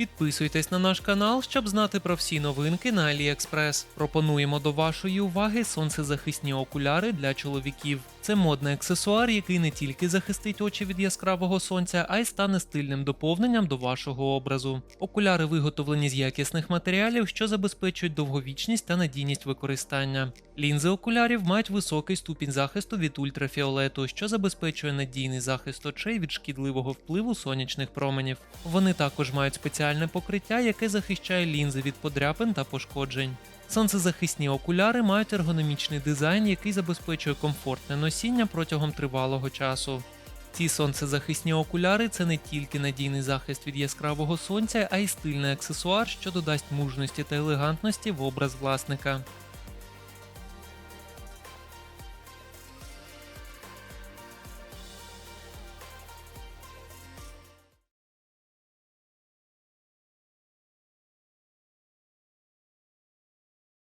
Підписуйтесь на наш канал, щоб знати про всі новинки на AliExpress. Пропонуємо до вашої уваги сонцезахисні окуляри для чоловіків. Це модний аксесуар, який не тільки захистить очі від яскравого сонця, а й стане стильним доповненням до вашого образу. Окуляри виготовлені з якісних матеріалів, що забезпечують довговічність та надійність використання. Лінзи окулярів мають високий ступінь захисту від ультрафіолету, що забезпечує надійний захист очей від шкідливого впливу сонячних променів. Вони також мають спеціальне покриття, яке захищає лінзи від подряпин та пошкоджень. Сонцезахисні окуляри мають ергономічний дизайн, який забезпечує комфортне носіння протягом тривалого часу. Ці сонцезахисні окуляри це не тільки надійний захист від яскравого сонця, а й стильний аксесуар, що додасть мужності та елегантності в образ власника.